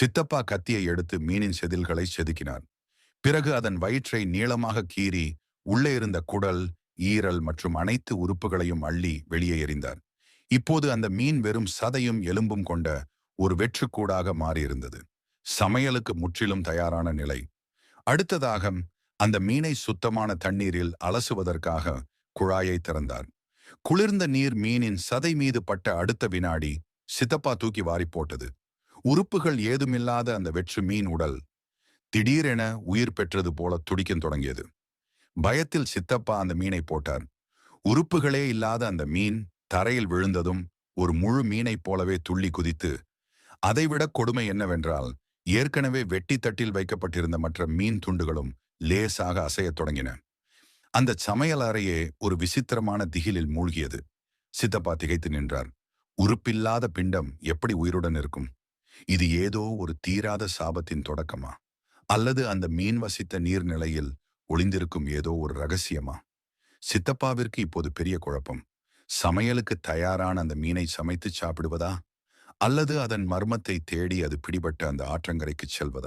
சித்தப்பா கத்தியை எடுத்து மீனின் செதில்களை செதுக்கினான். பிறகு அதன் வயிற்றை நீளமாக கீறி உள்ளே இருந்த குடல் ஈரல் மற்றும் அனைத்து உறுப்புகளையும் அள்ளி வெளியே எறிந்தான். இப்போது அந்த மீன் வெறும் சதையும் எலும்பும் கொண்ட ஒரு வெற்றுக்கூடாக மாறியிருந்தது. சமையலுக்கு முற்றிலும் தயாரான நிலை. அடுத்ததாக அந்த மீனை சுத்தமான தண்ணீரில் அலசுவதற்காக குழாயை திறந்தார் குளிர்ந்த நீர் மீனின் சதை மீது பட்ட அடுத்த வினாடி சித்தப்பா தூக்கி வாரி போட்டது. உறுப்புகள் ஏதுமில்லாத அந்த வெற்று மீன் உடல் திடீரென உயிர் பெற்றது போல துடிக்கத் தொடங்கியது. பயத்தில் சித்தப்பா அந்த மீனை போட்டார். உறுப்புகளே இல்லாத அந்த மீன் தரையில் விழுந்ததும் ஒரு முழு மீனைப் போலவே துள்ளி குதித்து அதைவிட கொடுமை என்னவென்றால் ஏற்கனவே வெட்டி தட்டில் வைக்கப்பட்டிருந்த மற்ற மீன் துண்டுகளும் லேசாக அசையத் தொடங்கின. அந்த சமையல் அறையே ஒரு விசித்திரமான திகிலில் மூழ்கியது. சித்தப்பா திகைத்து நின்றார். உறுப்பில்லாத பிண்டம் எப்படி உயிருடன் இருக்கும்? இது ஏதோ ஒரு தீராத சாபத்தின் தொடக்கமா? அல்லது அந்த மீன் வசித்த நீர்நிலையில் ஒளிந்திருக்கும் ஏதோ ஒரு ரகசியமா? சித்தப்பாவிற்கு இப்போது பெரிய குழப்பம். சமையலுக்கு தயாரான அந்த மீனை சமைத்து சாப்பிடுவதா? அல்லது அதன் மர்மத்தை தேடி அது பிடிபட்ட அந்த ஆற்றங்கரைக்கு செல்வதா?